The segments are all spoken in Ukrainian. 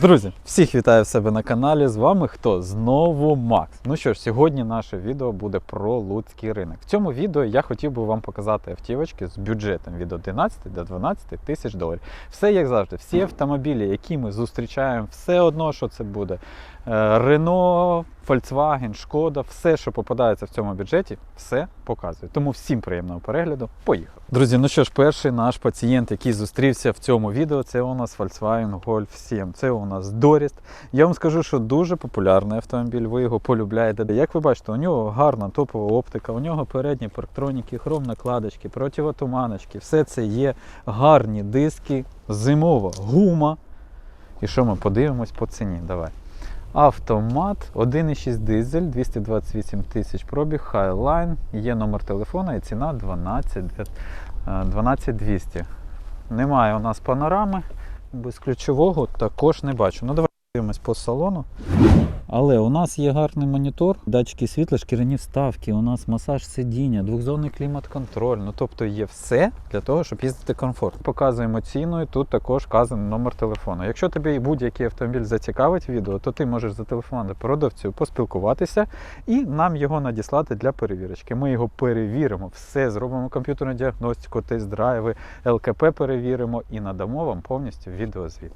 Друзі, всіх вітаю в себе на каналі. З вами хто? Знову Макс. Ну що ж, сьогодні наше відео буде про луцький ринок. В цьому відео я хотів би вам показати автівочки з бюджетом від 11 до 12 тисяч доларів. Все як завжди, всі автомобілі, які ми зустрічаємо, все одно, що це буде. Рено, Volkswagen, Шкода, все, що попадається в цьому бюджеті, все показує. Тому всім приємного перегляду. Поїхали. Друзі, ну що ж, перший наш пацієнт, який зустрівся в цьому відео, це у нас Volkswagen Golf 7. Це у нас Доріст. Я вам скажу, що дуже популярний автомобіль. Ви його полюбляєте. Як ви бачите, у нього гарна топова оптика, у нього передні парктроніки, хром накладочки, противотуманочки. Все це є гарні диски, зимова гума. І що ми подивимось по ціні? Давай. Автомат 1,6 дизель, 228 тисяч пробіг, Highline, є номер телефона і ціна 12 12200. Немає у нас панорами, без ключового також не бачу. Ну, давай дивимось по салону. Але у нас є гарний монітор, датчики світла, шкіряні вставки, у нас масаж сидіння, двохзонний клімат-контроль. Ну тобто є все для того, щоб їздити комфортно. Показуємо ціну, і тут також вказаний номер телефону. Якщо тобі будь-який автомобіль зацікавить відео, то ти можеш зателефонувати продавцю, поспілкуватися і нам його надіслати для перевірочки. Ми його перевіримо, все зробимо комп'ютерну діагностику, тест-драйви, ЛКП перевіримо і надамо вам повністю відеозвіт.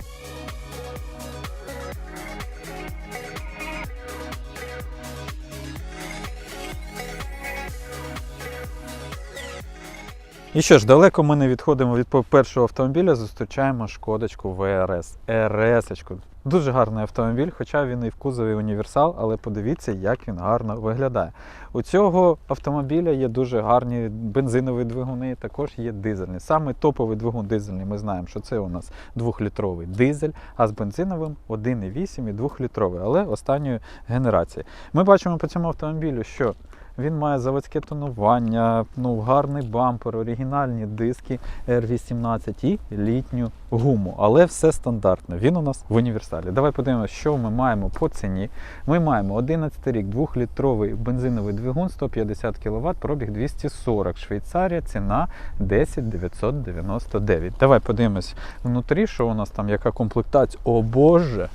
І що ж, далеко ми не відходимо від першого автомобіля, зустрічаємо шкодочку ВРС. РС. Дуже гарний автомобіль, хоча він і в кузові універсал, але подивіться, як він гарно виглядає. У цього автомобіля є дуже гарні бензинові двигуни, також є дизельні. Саме топовий двигун дизельний, ми знаємо, що це у нас 2-літровий дизель, а з бензиновим 1,8 і 2-літровий, але останньої генерації. Ми бачимо по цьому автомобілю, що він має заводське тонування, ну, гарний бампер, оригінальні диски R18 і літню гуму. Але все стандартно. Він у нас в універсалі. Давай подивимося, що ми маємо по ціні. Ми маємо 11 рік, 2-літровий бензиновий двигун, 150 кВт, пробіг 240. Швейцарія, ціна 10 999. Давай подивимось внутрі, що у нас там, яка комплектація. О Боже!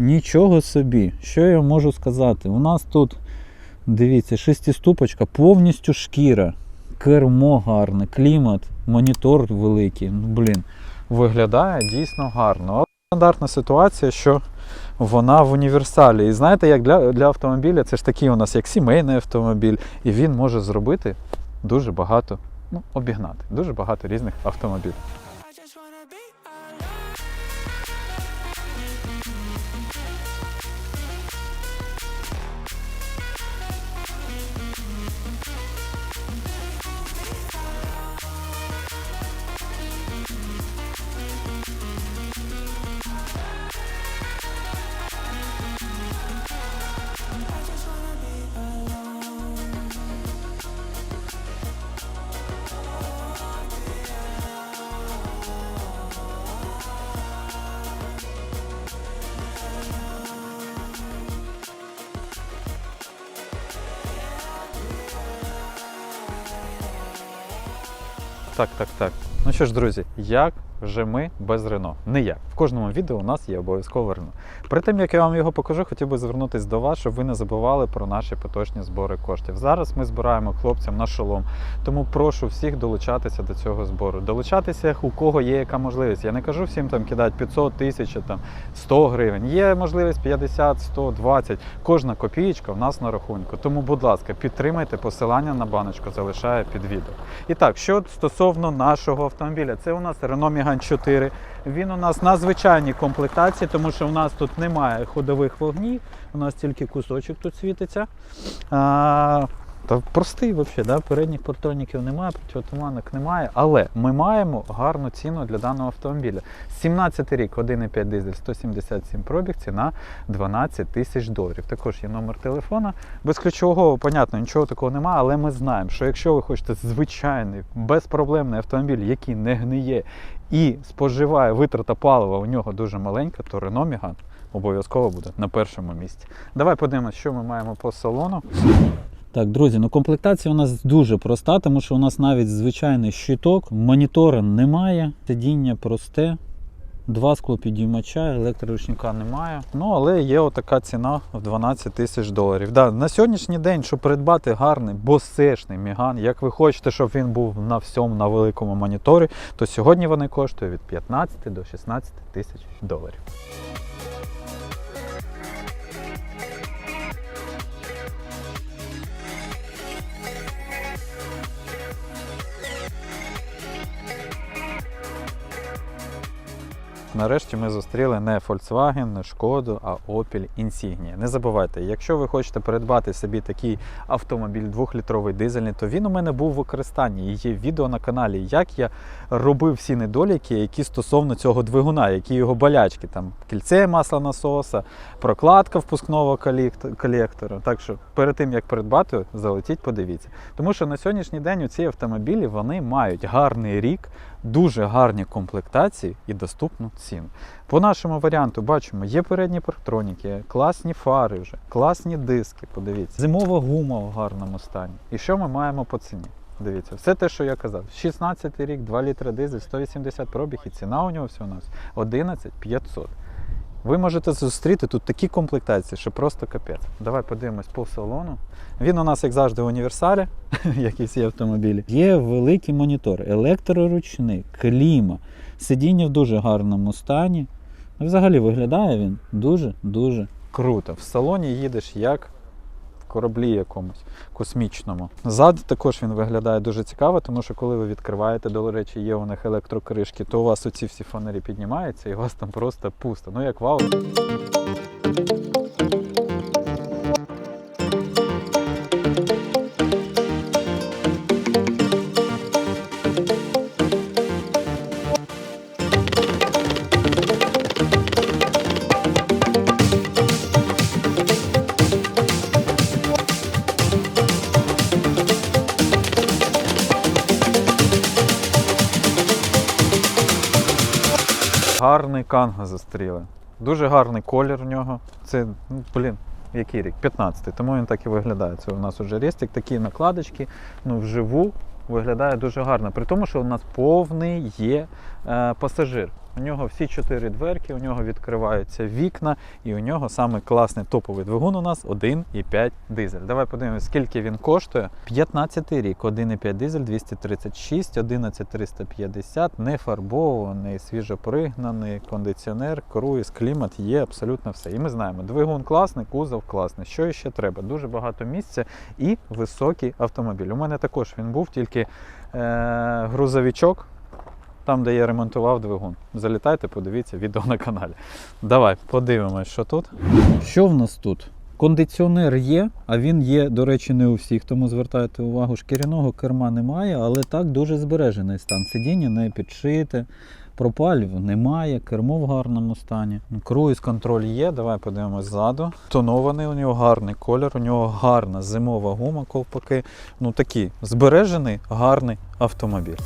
Нічого собі, що я можу сказати? У нас тут. Дивіться, шестиступочка, повністю шкіра, кермо гарне, клімат, монітор великий. Ну, блін, виглядає дійсно гарно. Стандартна ситуація, що вона в універсалі. І знаєте, як для, для автомобіля, це ж такий у нас як сімейний автомобіль, і він може зробити дуже багато, ну, обігнати, дуже багато різних автомобілів. Так, так, так. Ну що ж, друзі, як же ми без Рено? Ніяк. Кожному відео у нас є обов'язково Рено. Перед тим, як я вам його покажу, хотів би звернутися до вас, щоб ви не забували про наші поточні збори коштів. Зараз ми збираємо хлопцям на шолом, тому прошу всіх долучатися до цього збору. Долучатися, у кого є яка можливість. Я не кажу всім там кидати 500 тисяч, там 100 гривень. Є можливість 50, 100, 20. Кожна копієчка в нас на рахунку. Тому, будь ласка, підтримайте посилання на баночку, залишаю під відео. І так, що стосовно нашого автомобіля, це у нас Renault Megane 4. Він у нас на звичайній комплектації, тому що у нас тут немає ходових вогнів, у нас тільки кусочок тут світиться. Та простий взагалі, да? передніх портроніків немає, противотуманок немає, але ми маємо гарну ціну для даного автомобіля. 17 рік, 1,5 дизель, 177 пробіг, ціна 12 тисяч доларів. Також є номер телефона. Без ключового, понятно, нічого такого немає, але ми знаємо, що якщо ви хочете звичайний, безпроблемний автомобіль, який не гниє і споживає витрата палива у нього дуже маленька, то Renault обов'язково буде на першому місці. Давай подивимося, що ми маємо по салону. Так, друзі, ну комплектація у нас дуже проста, тому що у нас навіть звичайний щиток, монітора немає, сидіння просте, Два склопідіймача, електроручника немає. Ну, але є отака ціна в 12 тисяч доларів. Да, на сьогоднішній день, щоб придбати гарний босешний міган, як ви хочете, щоб він був на всьому на великому моніторі, то сьогодні вони коштують від 15 до 16 тисяч доларів. Нарешті ми зустріли не Volkswagen, не Шкоду, а Opel Insignia. Не забувайте, якщо ви хочете придбати собі такий автомобіль 2-літровий дизельний, то він у мене був в використанні. І є відео на каналі, як я робив всі недоліки, які стосовно цього двигуна, які його болячки, там кільце масла насоса, прокладка впускного колектора. Так що перед тим як придбати, залетіть, подивіться. Тому що на сьогоднішній день ці автомобілі вони мають гарний рік, дуже гарні комплектації і доступну ціну. По нашому варіанту бачимо, є передні парктроніки, класні фари вже, класні диски. Подивіться, зимова гума в гарному стані. І що ми маємо по ціні? Дивіться, все те, що я казав. 16 рік, 2 літри дизель, 180 пробіг, і ціна у нього всього у нас 11 500. Ви можете зустріти тут такі комплектації, що просто капець. Давай подивимось по салону. Він у нас, як завжди, в універсалі, як і всі автомобілі. Є великий монітор, електроручник, кліма, сидіння в дуже гарному стані. Взагалі виглядає він дуже-дуже круто. В салоні їдеш як кораблі якомусь космічному. Ззаду також він виглядає дуже цікаво, тому що коли ви відкриваєте, до речі, є у них електрокришки, то у вас оці всі фонарі піднімаються і у вас там просто пусто. Ну як вау. Зустріли. Дуже гарний колір в нього. Це, ну, блін, який рік? 15-й, тому він так і виглядає. Це у нас уже рестик, такі накладочки, ну вживу виглядає дуже гарно. При тому, що у нас повний є е, пасажир. У нього всі чотири дверки, у нього відкриваються вікна, і у нього саме класний топовий двигун у нас 1,5 дизель. Давай подивимось, скільки він коштує. 15 рік, 1,5 дизель, 236, 11350, не фарбований, свіжопригнаний, кондиціонер, круїз, клімат, є абсолютно все. І ми знаємо, двигун класний, кузов класний. Що ще треба? Дуже багато місця і високий автомобіль. У мене також він був, тільки е, грузовичок там, де я ремонтував двигун. Залітайте, подивіться відео на каналі. Давай подивимось, що тут. Що в нас тут? Кондиціонер є, а він є, до речі, не у всіх, тому звертайте увагу, шкіряного керма немає, але так дуже збережений стан. Сидіння не підшите, пропалів немає, кермо в гарному стані. Круїз контроль є. Давай подивимось ззаду. Тонований у нього гарний колір, у нього гарна зимова гума, ковпаки. Ну такий збережений, гарний автомобіль.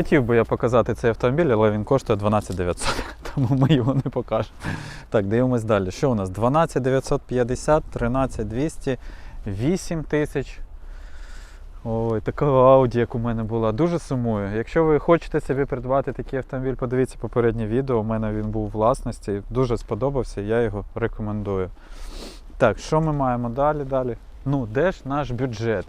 Хотів би я показати цей автомобіль, але він коштує 12 900, тому ми його не покажемо. Так, дивимось далі. Що у нас? 12 950, 13 200, 8 тисяч. Ой, така Audi, як у мене була, дуже сумую. Якщо ви хочете собі придбати такий автомобіль, подивіться попереднє відео. У мене він був у власності, дуже сподобався, я його рекомендую. Так, що ми маємо далі? Далі? Ну, де ж наш бюджет?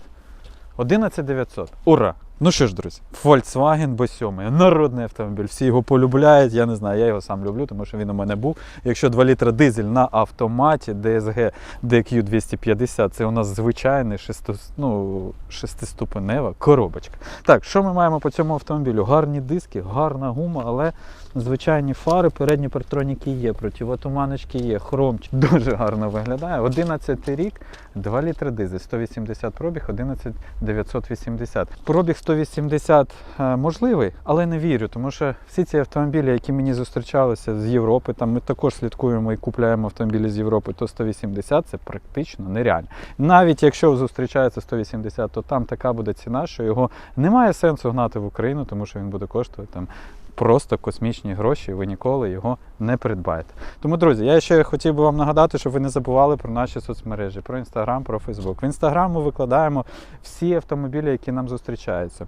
11 900. Ура! Ну що ж, друзі, Volkswagen B7, народний автомобіль. Всі його полюбляють. Я не знаю, я його сам люблю, тому що він у мене був. Якщо 2 літра дизель на автоматі, DSG DQ 250, це у нас звичайний шесто, ну, шестиступенева коробочка. Так, що ми маємо по цьому автомобілю? Гарні диски, гарна гума, але звичайні фари, передні партроніки є, противотуманочки є, хромчик дуже гарно виглядає. 11 рік, 2 літри дизель, 180 пробіг, 11 980. Пробіг 180 е, можливий, але не вірю, тому що всі ці автомобілі, які мені зустрічалися з Європи, там ми також слідкуємо і купляємо автомобілі з Європи, то 180 це практично нереально. Навіть якщо зустрічається 180, то там така буде ціна, що його немає сенсу гнати в Україну, тому що він буде коштувати там просто космічні гроші, і ви ніколи його не придбаєте. Тому, друзі, я ще хотів би вам нагадати, щоб ви не забували про наші соцмережі, про інстаграм, про Фейсбук. В інстаграм ми викладаємо всі автомобілі, які нам зустрічаються.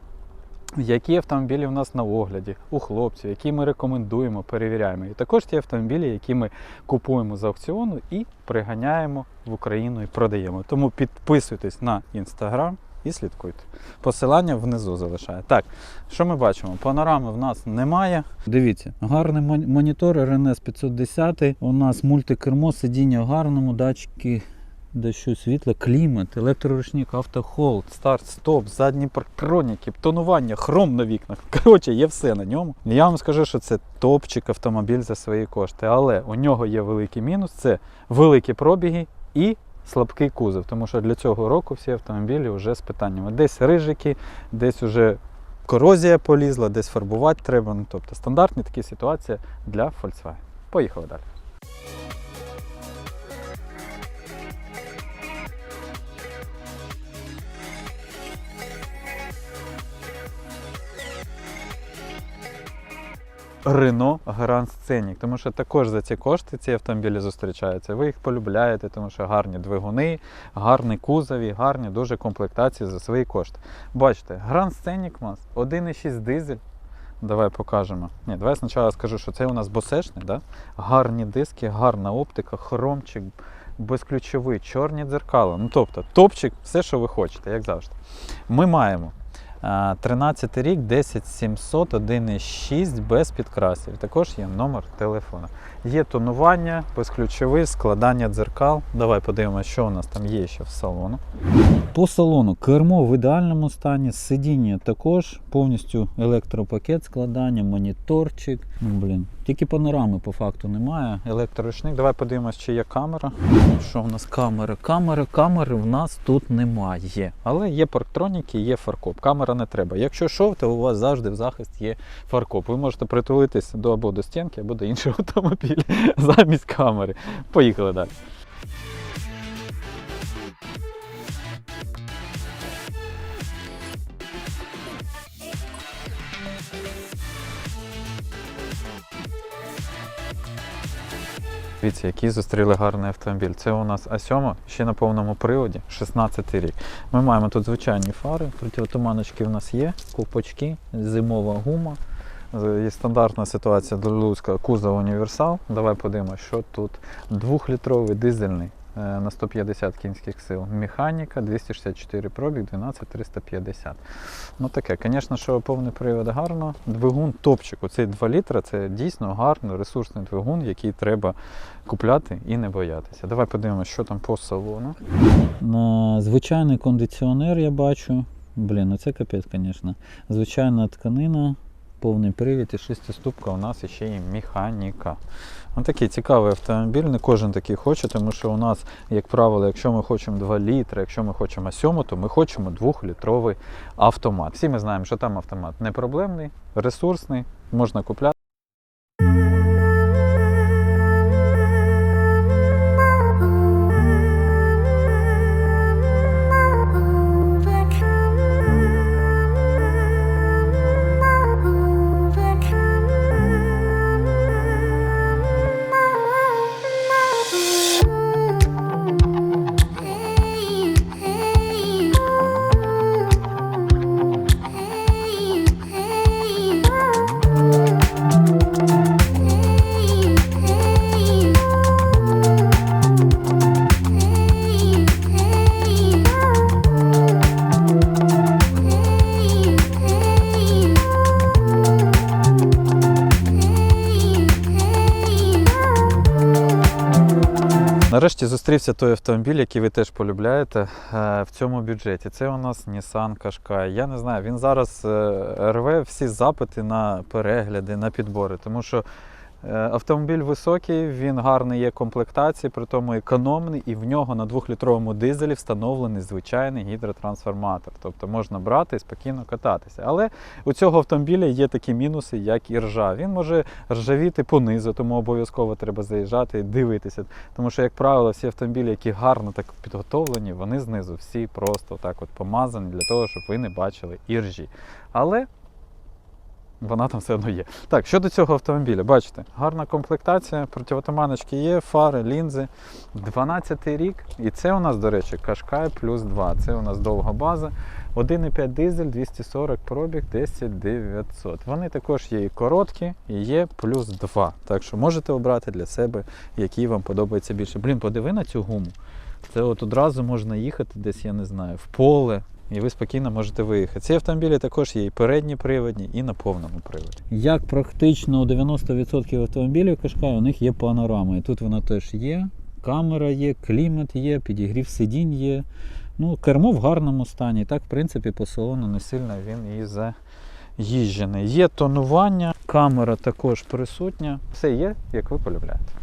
Які автомобілі в нас на огляді у хлопців, які ми рекомендуємо, перевіряємо. І також ті автомобілі, які ми купуємо з аукціону і приганяємо в Україну і продаємо. Тому підписуйтесь на інстаграм і слідкуйте. Посилання внизу залишає. Так, що ми бачимо? Панорами в нас немає. Дивіться, гарний монітор RNS 510. У нас мультикермо, сидіння в гарному, датчики дещо світло, клімат, електроручник, автохолд, старт, стоп, задні парктроніки, тонування, хром на вікнах. Коротше, є все на ньому. Я вам скажу, що це топчик автомобіль за свої кошти. Але у нього є великий мінус: це великі пробіги і слабкий кузов. Тому що для цього року всі автомобілі вже з питаннями. Десь рижики, десь уже корозія полізла, десь фарбувати треба. Ну, тобто стандартні такі ситуації для Volkswagen. Поїхали далі. Renault Grand Scenic, тому що також за ці кошти ці автомобілі зустрічаються. Ви їх полюбляєте, тому що гарні двигуни, гарні кузові, гарні дуже комплектації за свої кошти. Бачите, Grand Scenic у нас 1,6 дизель. Давай покажемо. Ні, давай спочатку скажу, що це у нас босешний, да? гарні диски, гарна оптика, хромчик, безключовий, чорні дзеркала. Ну тобто, топчик, все, що ви хочете, як завжди. Ми маємо 13 рік, 10700, 1,6 без підкрасів. Також є номер телефона. Є тонування, безключовий, складання дзеркал. Давай подивимося, що у нас там є ще в салону. По салону кермо в ідеальному стані, сидіння також, повністю електропакет складання, моніторчик. Ну, блін, тільки панорами по факту немає. Електроручник. Давай подивимось, чи є камера. Що в нас камера? Камери, камери в нас тут немає. Але є парктроніки, є фаркоп. Камера не треба. Якщо що, то у вас завжди в захист є фаркоп. Ви можете притулитись до або до стінки, або до іншого автомобіля замість камери. Поїхали далі. Дивіться, який зустріли гарний автомобіль. Це у нас А7, ще на повному приводі, 16 рік. Ми маємо тут звичайні фари, противотуманочки в нас є, ковпачки, зимова гума. Є стандартна ситуація для Луцька кузов універсал. Давай подивимося, що тут. Двохлітровий дизельний е, на 150 кінських сил. Механіка, 264 пробіг, 12350. Ну таке, звісно, що повний привід гарно. Двигун топчик. Оцей 2 літра це дійсно гарний ресурсний двигун, який треба купляти і не боятися. Давай подивимося, що там по салону. На звичайний кондиціонер я бачу. Блін, ну це капець, звісно. Звичайна тканина, повний привід і шестиступка у нас ще і механіка. Ось такий цікавий автомобіль, не кожен такий хоче, тому що у нас, як правило, якщо ми хочемо 2 літри, якщо ми хочемо 7, то ми хочемо 2-літровий автомат. Всі ми знаємо, що там автомат не проблемний, ресурсний, можна купляти. Нарешті зустрівся той автомобіль, який ви теж полюбляєте е, в цьому бюджеті. Це у нас Nissan Qashqai. Я не знаю, він зараз е, рве всі запити на перегляди, на підбори, тому що автомобіль високий, він гарний є комплектації, при тому економний, і в нього на 2-літровому дизелі встановлений звичайний гідротрансформатор. Тобто можна брати і спокійно кататися. Але у цього автомобіля є такі мінуси, як і ржа. Він може ржавіти понизу, тому обов'язково треба заїжджати і дивитися. Тому що, як правило, всі автомобілі, які гарно так підготовлені, вони знизу всі просто так от помазані для того, щоб ви не бачили іржі. Але вона там все одно є. Так, щодо цього автомобіля, бачите, гарна комплектація, противотуманочки є, фари, лінзи. 12 й рік. І це у нас, до речі, Qashqai плюс 2. Це у нас довга база. 1,5 дизель, 240 пробіг, 10 900. Вони також є і короткі, і є плюс 2. Так що можете обрати для себе, який вам подобається більше. Блін, подиви на цю гуму. Це от одразу можна їхати десь, я не знаю, в поле, і ви спокійно можете виїхати. Ці автомобілі також є і передні приводні, і на повному приводі. Як практично у 90% автомобілів Qashqai, у них є панорама. І тут вона теж є. Камера є, клімат є, підігрів сидінь є. Ну, кермо в гарному стані. Так, в принципі, по салону не сильно він і заїжджений. Є тонування, камера також присутня. Все є, як ви полюбляєте.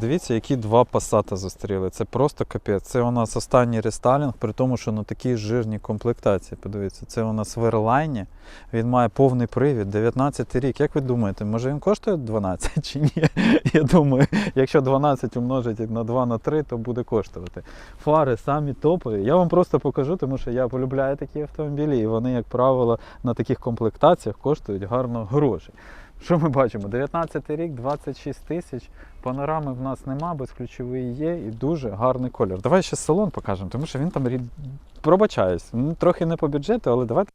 Дивіться, які два пасата зустріли. Це просто капець. Це у нас останній рестайлінг, при тому, що ну такі жирні комплектації. Подивіться, це у нас в Airline. Він має повний привід, 19 рік. Як ви думаєте, може він коштує 12 чи ні? Я думаю, якщо 12 умножити на 2 на 3, то буде коштувати. Фари самі топові. Я вам просто покажу, тому що я полюбляю такі автомобілі, і вони, як правило, на таких комплектаціях коштують гарно гроші. Що ми бачимо? 19 рік, 26 тисяч. Панорами в нас нема, безключовий є і дуже гарний колір. Давай ще салон покажемо, тому що він там рід... пробачаюсь. Ну, трохи не по бюджету, але давайте.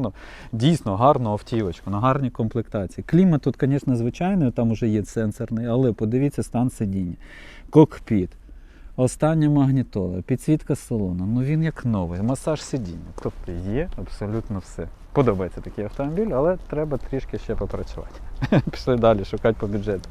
ну, Дійсно гарну автівочку, на гарній комплектації. Клімат тут, звісно, звичайний, там вже є сенсорний, але подивіться стан сидіння. Кокпіт, остання магнітола, підсвітка салону. Ну він як новий, масаж сидіння. Тобто є абсолютно все. Подобається такий автомобіль, але треба трішки ще попрацювати. Пішли далі шукати по бюджету.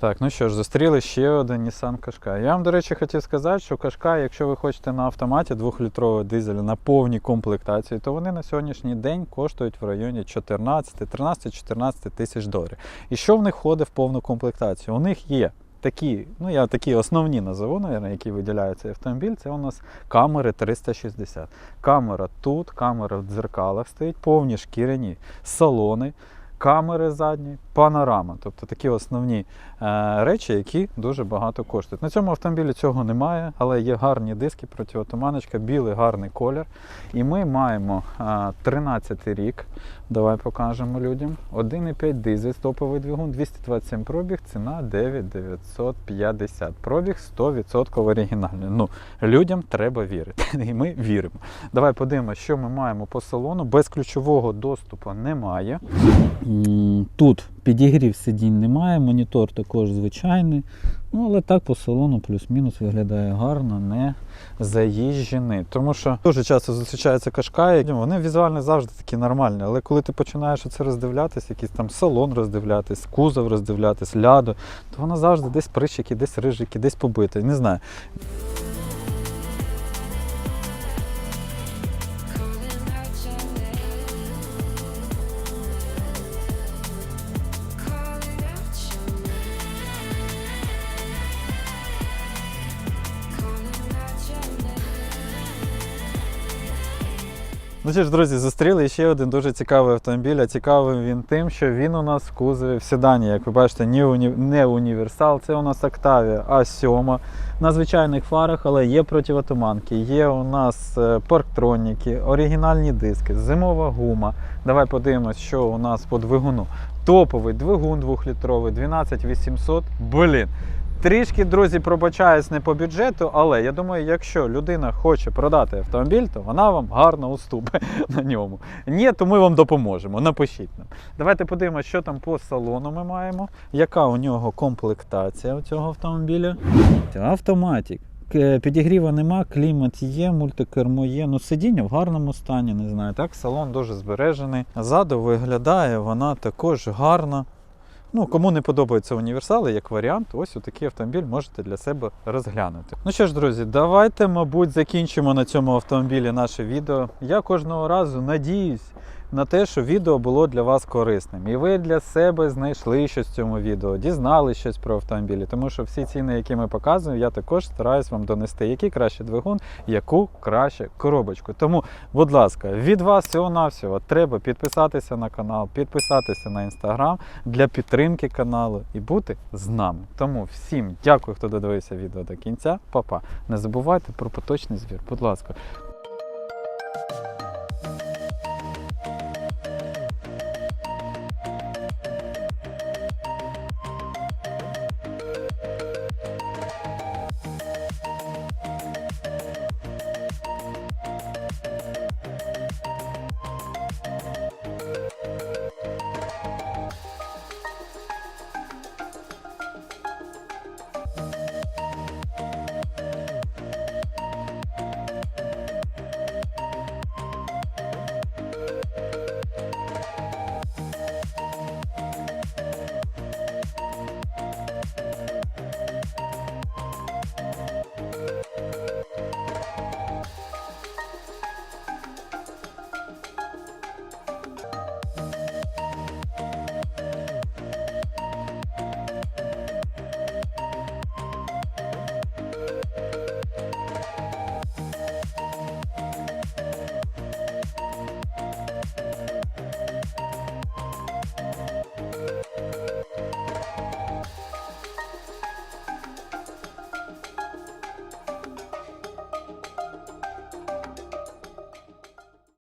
Так, ну що ж, зустріли ще один Nissan Qashqai. Я вам, до речі, хотів сказати, що Qashqai, якщо ви хочете на автоматі 2-літровий дизель на повній комплектації, то вони на сьогоднішній день коштують в районі 14, 13-14 тисяч доларів. І що в них входить в повну комплектацію? У них є такі, ну я такі основні назову, наверное, які виділяє цей автомобіль, це у нас камери 360. Камера тут, камера в дзеркалах стоїть, повні шкіряні салони. Камери задні, панорама. Тобто такі основні е, речі, які дуже багато коштують. На цьому автомобілі цього немає, але є гарні диски, протиотуманочка, білий гарний колір. І ми маємо е, 13 рік. Давай покажемо людям. 1,5 дизель, топовий двигун, 227 пробіг, ціна 9950. Пробіг 100% оригінальний. Ну, людям треба вірити. І ми віримо. Давай подивимося, що ми маємо по салону. Без ключового доступу немає. Тут підігрів сидінь немає, монітор також звичайний. Ну, але так по салону плюс-мінус виглядає гарно, не заїжджений. Тому що дуже часто зустрічаються кашкаї, вони візуально завжди такі нормальні. Але коли ти починаєш це роздивлятись, якийсь там салон роздивлятись, кузов роздивлятись, ляду, то воно завжди десь прищики, десь рижики, десь побите. Не знаю. Ну що ж, друзі, зустріли ще один дуже цікавий автомобіль. А цікавий він тим, що він у нас в кузові в седані. Як ви бачите, не, уні... не універсал. Це у нас Octavia А7 на звичайних фарах, але є противотуманки, є у нас е, парктроніки, оригінальні диски, зимова гума. Давай подивимось, що у нас по двигуну. Топовий двигун 2-літровий, 12800. Блін. Трішки, друзі, пробачаюсь не по бюджету, але я думаю, якщо людина хоче продати автомобіль, то вона вам гарно уступить на ньому. Ні, то ми вам допоможемо. Напишіть нам. Давайте подивимося, що там по салону ми маємо, яка у нього комплектація у цього автомобіля. Автоматик. К- Підігріва нема, клімат є, мультикермо є. Ну, сидіння в гарному стані, не знаю. Так, салон дуже збережений. Ззаду виглядає вона також гарна. Ну, кому не подобаються універсали, як варіант, ось такий автомобіль можете для себе розглянути. Ну що ж, друзі, давайте, мабуть, закінчимо на цьому автомобілі наше відео. Я кожного разу надіюсь на те, що відео було для вас корисним. І ви для себе знайшли щось в цьому відео, дізнали щось про автомобілі. Тому що всі ціни, які ми показуємо, я також стараюсь вам донести, який краще двигун, яку краще коробочку. Тому, будь ласка, від вас всього-навсього треба підписатися на канал, підписатися на інстаграм для підтримки каналу і бути з нами. Тому всім дякую, хто додивився відео до кінця. Па-па. Не забувайте про поточний збір, будь ласка.